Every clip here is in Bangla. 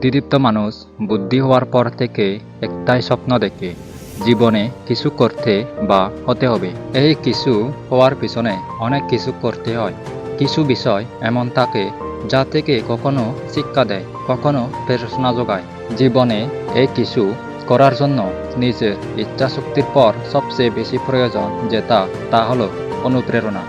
বুদ্ধিদীপ্ত মানুষ বুদ্ধি হওয়ার পর থেকে একটাই স্বপ্ন দেখে, জীবনে কিছু করতে বা হতে হবে। এই কিছু হওয়ার পিছনে অনেক কিছু করতে হয়। কিছু বিষয় এমন থাকে যা থেকে কখনো শিক্ষা দেয়, কখনো প্রেরণা যোগায়। জীবনে এই কিছু করার জন্য নিজের ইচ্ছা শক্তির পর সবচেয়ে বেশি প্রয়োজন যেটা, তা হলো অনুপ্রেরণা।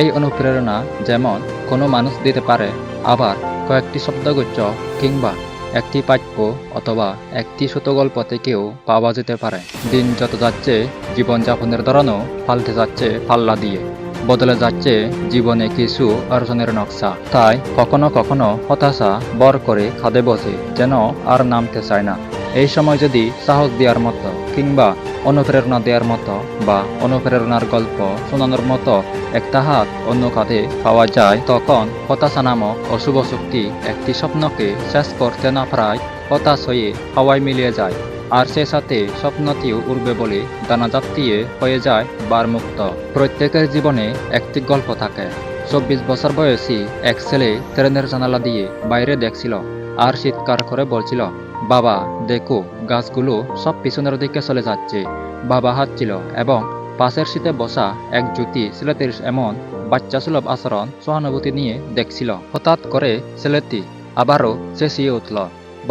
এই অনুপ্রেরণা যেমন কোনো মানুষ দিতে পারে, আবার কয়েকটি শব্দগুচ্ছ কিংবা একটি পাক্য অথবা একটি গল্প থেকেও পাওয়া যেতে পারে। দিন যত যাচ্ছে, জীবনযাপনের ধরনও পাল্টে যাচ্ছে পাল্লা দিয়ে। বদলে যাচ্ছে জীবনে কিছু অর্জনের নকশা। তাই কখনো কখনো হতাশা বর করে খাদে বসে, যেন আর নামতে চায় না। এই সময় যদি সাহস দেওয়ার মতো কিংবা অনুপ্রেরণা দেওয়ার মতো বা অনুপ্রেরণার গল্প শোনানোর মতো একটা হাত অন্য কাঁধে পাওয়া যায়, তখন হতাশা নামক অশুভ শক্তি একটি স্বপ্নকে শেষ করতে না প্রায় হতাশ হয়ে হাওয়ায় মিলিয়ে যায়, আর সে সাথে স্বপ্নটিও উড়বে বলে দানা জাতীয় হয়ে যায় বারমুক্ত। প্রত্যেকের জীবনে একটি গল্প থাকে। চব্বিশ বছর বয়সী এক ছেলে ট্রেনের জানালা দিয়ে বাইরে দেখছিল, আর চিৎকার করে বলছিল বাবা, দেখো, গাছগুলো সব পিছনের দিকে চলে যাচ্ছে। বাবা হাঁটছিল এবং পাশের শীতে বসা এক জ্যোতি ছেলেটির এমন বাচ্চা সুলভ আচরণ সহানুভূতি নিয়ে দেখছিল। হঠাৎ করে ছেলেটি আবারও চেঁচিয়ে উঠল,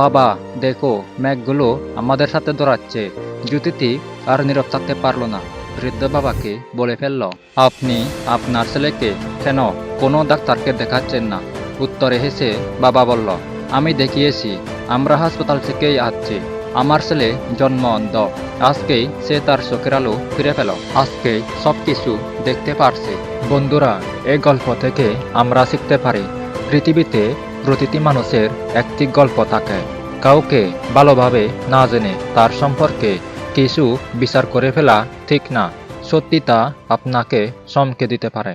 বাবা, দেখো, মেঘগুলো আমাদের সাথে দৌড়াচ্ছে। জ্যোতিটি আর নীরব থাকতে পারল না। বৃদ্ধ বাবাকে বলে ফেলল, আপনি আপনার ছেলেকে কেন কোনো ডাক্তারকে দেখাচ্ছেন না? উত্তরে হেসে বাবা বলল আমি দেখিয়েছি, আমরা হাসপাতাল থেকেই আসছি। আমার ছেলে জন্ম অন্ধ। আজকেই সে তার চোখের আলো ফিরে পেল। আজকে সব কিছু দেখতে পারছে। বন্ধুরা এই গল্প থেকে আমরা শিখতে পারি, পৃথিবীতে প্রতিটি মানুষের একটি গল্প থাকে। কাউকে ভালোভাবে না জেনে তার সম্পর্কে কিছু বিচার করে ফেলা ঠিক না। সত্যি তা আপনাকে চমকে দিতে পারে।